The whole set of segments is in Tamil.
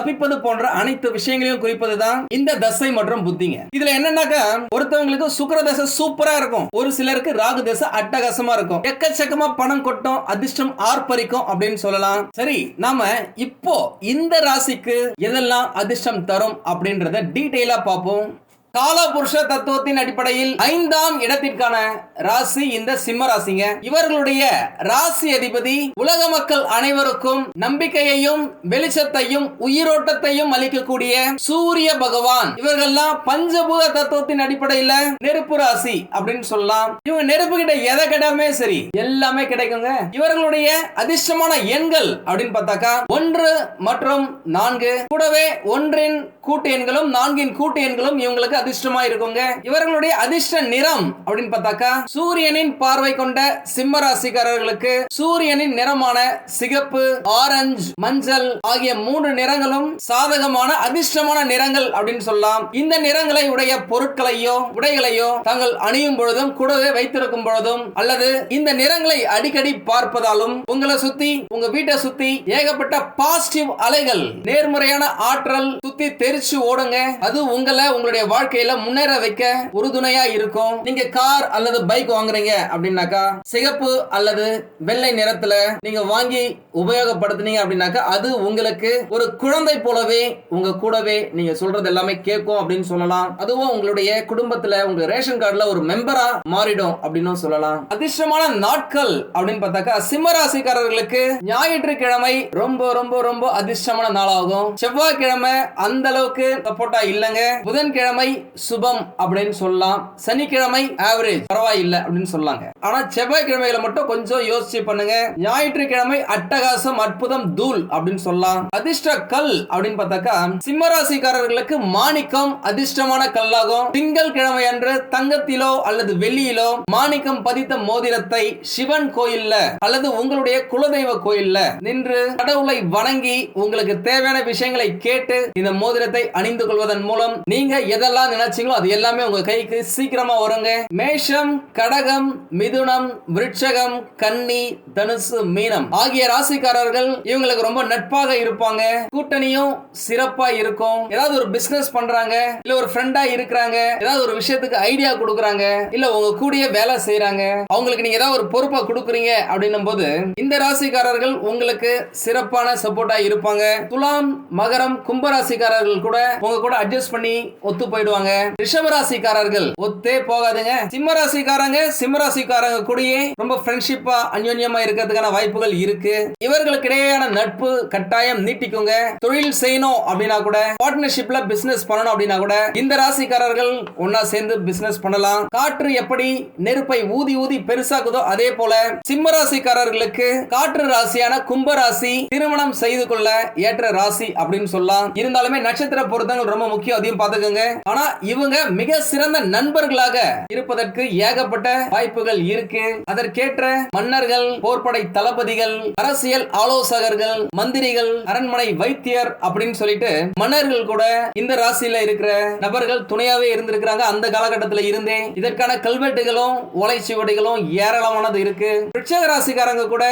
தப்பிப்பது போன்ற அனைத்து விஷயங்களையும் குறிப்பது தான் இந்த தசை மற்றும் புத்திங்க. இதுல என்னன்னாக்கா ஒருத்தவங்களுக்கு சுக்கர தசை சூப்பரா இருக்கும். ஒரு சிலருக்கு ராகு தசை அட்டகாசமா இருக்கும். எக்கச்சக்கமா பணம் கொட்டும் அதிர்ஷ்டம் ஆர்ப்பரிக்கும் அப்படின்னு சொல்லலாம். சரி நாம இப்போ இந்த ராசிக்கு எதெல்லாம் அதிர்ஷ்டம் தரும் அப்படின்றத டீட்டெயிலா பார்ப்போம். காலபுருஷ தத்துவத்தின் அடிப்படையில் ஐந்தாம் இடத்திற்கான ராசி இந்த சிம்ம ராசிங்க. இவர்களுடைய ராசி அதிபதி உலக மக்கள் அனைவருக்கும் நம்பிக்கையையும் வெளிச்சத்தையும் உயிரோட்டத்தையும் அளிக்கக்கூடிய சூரிய பகவான். இவர்கள்லாம் பஞ்சபூத தத்துவத்தின் அடிப்படையில நெருப்பு ராசி அப்படின்னு சொல்லலாம். இவங்க நெருப்பு கிட்ட எதை கேட்டாலுமே சரி எல்லாமே கிடைக்குங்க. இவர்களுடைய அதிர்ஷ்டமான எண்கள் அப்படின்னு பார்த்தாக்கா ஒன்று மற்றும் நான்கு. கூடவே ஒன்றின் கூட்டு எண்களும் நான்கின் கூட்டு எண்களும் இவங்களுக்கு அதிர்ஷ்டமா இருக்குங்க. இவர்களுடைய அதிர்ஷ்ட நிறம் அப்படின்னு பார்த்தாக்கா சூரியனின் பார்வை கொண்ட சிம்ம ராசிக்காரர்களுக்கு சூரியனின் நிறமான சிகப்பு ஆரஞ்சு மஞ்சள் ஆகிய மூன்று நிறங்களும் சாதகமான அதிர்ஷ்டமான நிறங்கள் அப்படின்னு சொல்லலாம். இந்த நிறங்களை உடைய பொருட்களையோ உடைகளையோ தாங்கள் அணியும் பொழுதும் கூடவே வைத்திருக்கும் பொழுதும் அல்லது இந்த நிறங்களை அடிக்கடி பார்ப்பதாலும் உங்களை சுத்தி உங்க வீட்டை சுத்தி ஏகப்பட்ட பாசிட்டிவ் அலைகள் நேர்மறையான ஆற்றல் சுத்தி தெரிச்சு ஓடுங்க. அது உங்களை உங்களுடைய வாழ்க்கை வாழ்க்கையில முன்னேற வைக்க உறுதுணையா இருக்கும். நீங்க கார் அல்லது பைக் வாங்குறீங்க அப்படின்னாக்கா சிகப்பு அல்லது வெள்ளை நிறத்துல நீங்க வாங்கி உபயோகப்படுத்துனீங்க அப்படின்னாக்கா அது உங்களுக்கு ஒரு குழந்தை போலவே உங்க கூடவே நீங்க சொல்றது எல்லாமே கேட்கும் அப்படின்னு சொல்லலாம். அதுவும் உங்களுடைய குடும்பத்துல உங்க ரேஷன் கார்டுல ஒரு மெம்பரா மாறிடும் அப்படின்னு சொல்லலாம். அதிர்ஷ்டமான நாட்கள் அப்படின்னு பார்த்தாக்கா சிம்ம ராசிக்காரர்களுக்கு ஞாயிற்றுக்கிழமை ரொம்ப ரொம்ப ரொம்ப அதிர்ஷ்டமான நாளாகும். செவ்வாய்க்கிழமை அந்த அளவுக்கு சப்போர்ட்டா இல்லைங்க. புதன்கிழமை சுபம் அப்படின்னு சொல்லலாம். சனிக்கிழமை ஆவரேஜ் பரவாயில்லை அப்படின்னு சொல்லாங்க. ஆனா செவ்வாய்க்கிழமையில மட்டும் கொஞ்சம் யோசிச்சு பண்ணுங்க. ஞாயிற்றுக்கிழமை அட்டகாசம் அற்புதம் தூள் அப்படின்னு சொல்லலாம். அதிர்ஷ்ட கல் அப்படின்னு பார்த்தாக்கா சிம்மராசிக்காரர்களுக்கு மாணிக்கம் அதிர்ஷ்டமான கல்லாகும். திங்கள் கிழமை அன்று தங்கத்திலோ அல்லது வெள்ளியிலோ மாணிக்கம் பதித்த மோதிரத்தை சிவன் கோயில்ல அல்லது உங்களுடைய குலதெய்வ கோயில்ல நின்று கடவுளை வணங்கி உங்களுக்கு தேவையான விஷயங்களை கேட்டு இந்த மோதிரத்தை அணிந்து கொள்வதன் மூலம் நீங்க எதெல்லாம் நினைச்சீங்களோ அது எல்லாமே உங்க கைக்கு சீக்கிரமா வருங்க. மேஷம் கடகம் மிதுனம் விருட்சகம் கன்னி தனுசு மீனம். ஆகிய ராசிக்காரர்கள் இவங்களுக்கு ரொம்ப நட்பாக இருப்பாங்க. கூட்டணியும் சிறப்பா இருக்கும். ஏதாவது ஒரு பிசினஸ் பண்றாங்க இல்ல ஒரு ஃப்ரெண்டா இருக்கிறாங்க ஏதாவது ஒரு விஷயத்துக்கு ஐடியா கொடுக்குறாங்க இல்ல உங்க கூடயே வேலை செய்யறாங்க அவங்களுக்கு நீங்க ஏதாவது ஒரு பொறுப்பா கொடுக்குறீங்க அப்படின்னும் போது இந்த ராசிக்காரர்கள் உங்களுக்கு சிறப்பான சப்போர்ட்டா இருப்பாங்க. துலாம் மகரம் கும்பராசிக்காரர்கள் கூட உங்க கூட அட்ஜஸ்ட் பண்ணி ஒத்து போயிடுவாங்க. ரிஷபராசிக்காரர்கள் ஒத்தே போகாதுங்க. சிம்ம சிம்மராசிக்காரங்க சிம்ம கூடயே ரொம்ப ஃப்ரெண்ட்ஷிப்பா அந்யோன்யமா இருக்கிறதுக்கான வாய்ப்புகள் இருக்கு. இவர்களுக்கு இடையேயான நட்பு கட்டாயம் நீட்டிக்குங்க. தொழில் செய்யணும் அப்படின்னா கூட பார்ட்னர்ஷிப்ல பிசினஸ் பண்ணணும் அப்படின்னா கூட இந்த ராசிக்காரர்கள் ஒன்னா சேர்ந்து பிசினஸ் பண்ணலாம். காற்று எப்படி நெருப்பை ஊதி ஊதி பெருசாக்குதோ அதே போல சிம்ம ராசிக்காரர்களுக்கு காற்று ராசியான கும்ப ராசி திருமணம் செய்து கொள்ள ஏற்ற ராசி அப்படின்னு சொல்லலாம். இருந்தாலுமே நட்சத்திர பொருத்தங்கள் ரொம்ப முக்கியம் அதையும் பாத்துக்கோங்க ஆனா இவங்க மிக சிறந்த நண்பர்களாக இருப்பதற்கு ஏகப்பட்ட வாய்ப்புகள் இருக்கு. அதற்கேற்ற மன்னர்கள் போர்ப்படை தளபதிகள் அரசியல் ஆலோசகர்கள் மந்திரிகள் அரண்மனை வைத்தியர் அப்படின்னு சொல்லிட்டு மன்னர்கள் கூட இந்த ராசியில இருக்கிற நபர்கள் துணையாவே இருந்திருக்கிறாங்க. அந்த காலகட்டத்தில் இருந்தே இதற்கான கல்வெட்டுகளும் ஓலைச்சுவடிகளும் ஏராளமானது இருக்கு. விருட்சக ராசிக்காரங்க கூட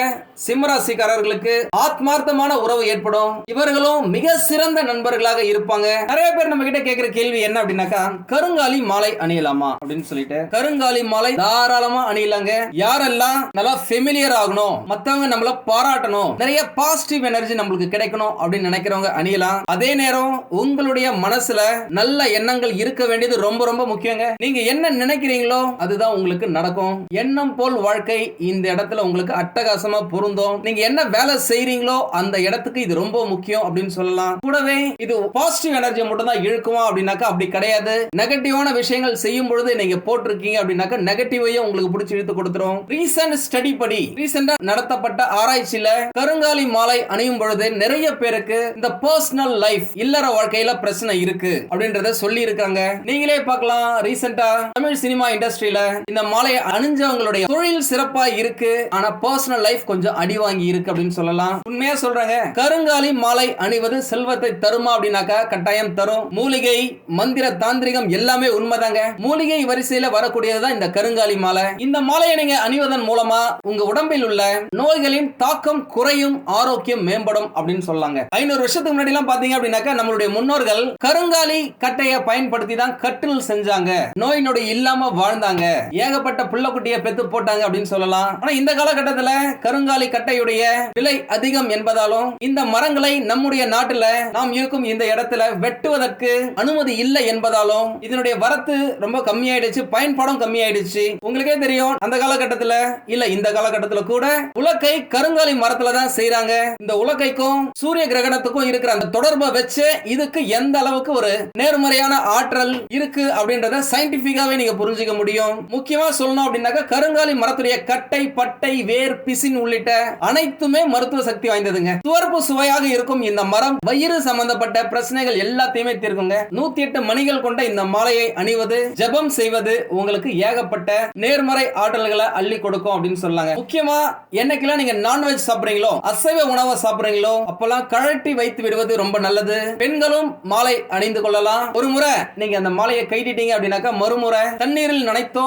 சிம்ம ராசிக்காரர்களுக்கு ஆத்மார்த்தமான உறவு ஏற்படும். இவர்களும் மிக சிறந்த நண்பர்களாக இருப்பாங்க. நிறைய பேர் நம்ம கிட்ட கேட்கிற கேள்வி என்ன அப்படின்னா அப்படின்னாக்கா கருங்காலி மாலை அணியலாமா? அப்படின்னு சொல்லிட்டு. கருங்காலி மாலை தாராளமா அணியலாங்க. யாரெல்லாம் நல்லா ஃபெமிலியர் ஆகணும் மத்தவங்க நம்மள பாராட்டணும் நிறைய பாசிட்டிவ் எனர்ஜி நம்மளுக்கு கிடைக்கணும் அப்படின்னு நினைக்கிறவங்க அணியலாம். அதே நேரம் உங்களுடைய மனசுல நல்ல எண்ணங்கள் இருக்க வேண்டியது ரொம்ப ரொம்ப முக்கியங்க. நீங்க என்ன நினைக்கிறீங்களோ அதுதான் உங்களுக்கு நடக்கும். எண்ணம் போல் வாழ்க்கை இந்த இடத்துல உங்களுக்கு அட்டகாசமா பொருந்தும். நீங்க என்ன வேலை செய்யறீங்களோ அந்த இடத்துக்கு இது ரொம்ப முக்கியம் அப்படின்னு சொல்லலாம். கூடவே இது பாசிட்டிவ் எனர்ஜி மட்டும் தான் இழுக்குமா அப்படின்னாக்கா அப்படி கிடையாது. கிடையாது. நெகட்டிவான விஷயங்கள் செய்யும் பொழுது நீங்க போட்டிருக்கீங்க அப்படின்னாக்க நெகட்டிவையும் உங்களுக்கு பிடிச்சி இழுத்து கொடுத்துரும். ரீசன்ட் ஸ்டடி படி ரீசெண்டா நடத்தப்பட்ட ஆராய்ச்சியில கருங்காலி மாலை அணியும் பொழுது நிறைய பேருக்கு இந்த பர்சனல் லைஃப் இல்லற வாழ்க்கையில பிரச்சனை இருக்கு அப்படின்றத சொல்லி இருக்காங்க நீங்களே பார்க்கலாம். ரீசெண்டா தமிழ் சினிமா இண்டஸ்ட்ரியில இந்த மாலையை அணிஞ்சவங்களுடைய தொழில் சிறப்பா இருக்கு. ஆனா பர்சனல் லைஃப் கொஞ்சம் அடி வாங்கி இருக்கு அப்படின்னு சொல்லலாம். உண்மையா சொல்றாங்க. கருங்காலி மாலை அணிவது செல்வத்தை தருமா அப்படின்னாக்கா கட்டாயம் தரும். மூலிகை மந்திர தாந்திரிகம் எல்லாமே உண்மைதாங்க. மூலிகை வரிசையில வரக்கூடியதுதான் இந்த கருங்காலி மாலை. இந்த மாலையை நீங்க அணிவதன் மூலமா உங்க உடம்பில் உள்ள நோய்களின் தாக்கம் குறையும் ஆரோக்கியம் மேம்படும் அப்படின்னு சொல்லாங்க. ஐநூறு வருஷத்துக்கு முன்னாடி எல்லாம் பாத்தீங்க அப்படின்னாக்கா நம்மளுடைய முன்னோர்கள் கருங்காலி கட்டையை பயன்படுத்தி தான் கட்டில் செஞ்சாங்க. நோய் நொடி இல்லாம வாழ்ந்தாங்க. ஏகப்பட்ட புள்ளக்குட்டியை பெத்து போட்டாங்க அப்படின்னு சொல்லலாம். ஆனா இந்த காலகட்டத்துல கருங்காலி கட்டையுடைய விலை அதிகம் என்பதாலும் இந்த மரங்களை நம்முடைய நாட்டுல நாம் இருக்கும் இந்த இடத்துல வெட்டுவதற்கு அனுமதி இல்லை என்பதால் இருப்பதாலும் இதனுடைய வரத்து ரொம்ப கம்மியாயிடுச்சு பயன்பாடும் கம்மியாயிடுச்சு. உங்களுக்கே தெரியும் அந்த காலகட்டத்துல இல்ல இந்த காலகட்டத்துல கூட உலக்கை கருங்காலி மரத்துல தான் செய்யறாங்க இந்த உலக்கைக்கும் சூரிய கிரகணத்துக்கும் இருக்கிற அந்த தொடர்பை வச்சு இதுக்கு எந்த அளவுக்கு ஒரு நேர்மறையான ஆற்றல் இருக்கு அப்படின்றத சயின்டிபிக்காவே நீங்க புரிஞ்சுக்க முடியும். முக்கியமா சொல்லணும் அப்படின்னாக்கா கருங்காலி மரத்துடைய கட்டை பட்டை வேர் பிசின் உள்ளிட்ட அனைத்துமே மருத்துவ சக்தி வாய்ந்ததுங்க. துவர்ப்பு சுவையாக இருக்கும் இந்த மரம் வயிறு சம்பந்தப்பட்ட பிரச்சனைகள் எல்லாத்தையுமே தீர்க்குங்க. நூத்தி எட்டு மணிகள் ஆற்றல் கொண்ட இந்த மாலையை அணிவது ஜபம் செய்வது உங்களுக்கு ஏகப்பட்ட நேர்மறை ஆற்றல்களை அள்ளி கொடுக்கும் அப்படின்னு சொல்லாங்க முக்கியமா என்னைக்கெல்லாம் நீங்க நான்வெஜ் சாப்பிடுறீங்களோ அசைவ உணவை சாப்பிடுறீங்களோ அப்பெல்லாம் கழட்டி வைத்து விடுவது ரொம்ப நல்லது. பெண்களும் மாலை அணிந்து கொள்ளலாம். ஒரு முறை நீங்க அந்த மாலையை கைட்டிட்டீங்க அப்படின்னாக்கா மறுமுறை தண்ணீரில் நனைத்தோ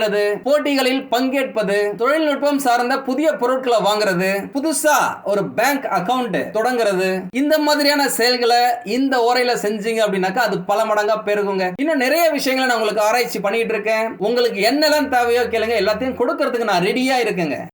செய்யறது போட்டிகளில் பங்கேற்பது தொழில்நுட்பம் சார்ந்த புதிய பொருட்களை வாங்குறது புதுசா ஒரு பேங்க் அக்கவுண்ட் தொடங்குறது. இந்த மாதிரியான செயல்களை இந்த ஓரையில செஞ்சீங்க அப்படின்னாக்கா அது பல மடங்கா பெருகுங்க. இன்னும் நிறைய விஷயங்களை நான் உங்களுக்கு ஆராய்ச்சி பண்ணிட்டு இருக்கேன். உங்களுக்கு என்னெல்லாம் தேவையோ கேளுங்க. எல்லாத்தையும் கொடுக்கறதுக்கு நான் ரெடியா இருக்கேங்க.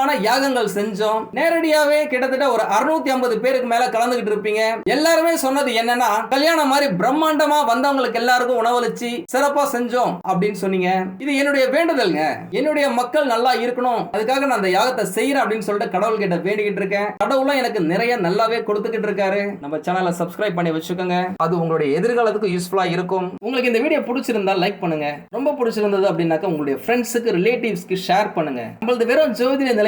இலவசமான யாகங்கள் செஞ்சோம். நேரடியாவே கிட்டத்தட்ட ஒரு 650 ஐம்பது பேருக்கு மேல கலந்துகிட்டு இருப்பீங்க. எல்லாருமே சொன்னது என்னன்னா கல்யாணம் மாதிரி பிரம்மாண்டமா வந்தவங்களுக்கு எல்லாருக்கும் உணவளிச்சு சிறப்பா செஞ்சோம் அப்படின்னு சொன்னீங்க. இது என்னுடைய வேண்டுதல்ங்க. என்னுடைய மக்கள் நல்லா இருக்கணும். அதுக்காக நான் அந்த யாகத்தை செய்யறேன் அப்படின்னு சொல்லிட்டு கடவுள் கிட்ட வேண்டிக்கிட்டு இருக்கேன். கடவுளும் எனக்கு நிறைய நல்லாவே கொடுத்துக்கிட்டு இருக்காரு. நம்ம சேனலை சப்ஸ்கிரைப் பண்ணி வச்சுக்கோங்க. அது உங்களுடைய எதிர்காலத்துக்கு யூஸ்ஃபுல்லா இருக்கும். உங்களுக்கு இந்த வீடியோ பிடிச்சிருந்தா லைக் பண்ணுங்க. ரொம்ப பிடிச்சிருந்தது அப்படின்னாக்கா உங்களுடைய ஃப்ரெண்ட்ஸுக்கு ரிலேட்டிவ்ஸ்க்கு ஷேர் பண்ணுங்க. நம்மளது வெறும் ஜோதிட